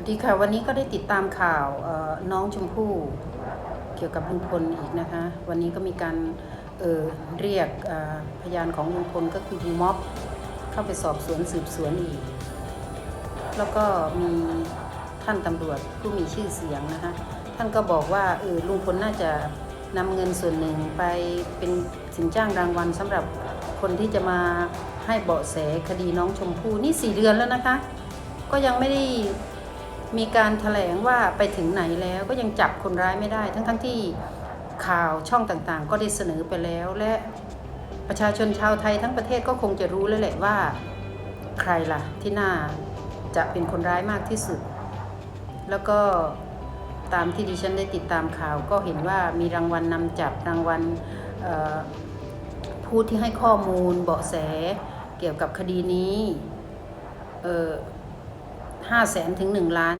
วัสดีค่ะ วันนี้ก็ได้ติดตามข่าวน้องชมพู่เกี่ยวกับลุงพลอีกนะคะ วันนี้ก็มีการเเรียกพยานของลุงพลก็คือดีม็อบเข้าไปสอบสวนสืบสวนอีก แล้วก็มีท่านตำรวจผู้มีชื่อเสียงนะคะ ท่านก็บอกว่าเออลุงพลน่าจะนำเงินส่วนหนึ่งไปเป็นสินจ้างรางวัลสำหรับคนที่จะมาให้เบาะแสคดีน้องชมพู่นี่สี่เดือนแล้วนะคะ ก็ยังไม่ได้ มีการแถลงว่าไปถึงไหนแล้วก็ยังจับคนร้ายไม่ได้ ทั้งๆทที่ข่าวช่องต่างๆ ก็ได้เสนอไปแล้ว และประชาชนชาวไทยทั้งประเทศก็คงจะรู้แล้วแหละว่า ใครล่ะที่น่าจะเป็นคนร้ายมากที่สุด แล้วก็ตามที่ดิฉันได้ติดตามข่าวก็เห็นว่ามีรางวัลนำจับรางวัลผู้ที่ให้ข้อมูลเบาะแสเกี่ยวกับคดีนี้ห้าแสนถึงหนึ่งล้าน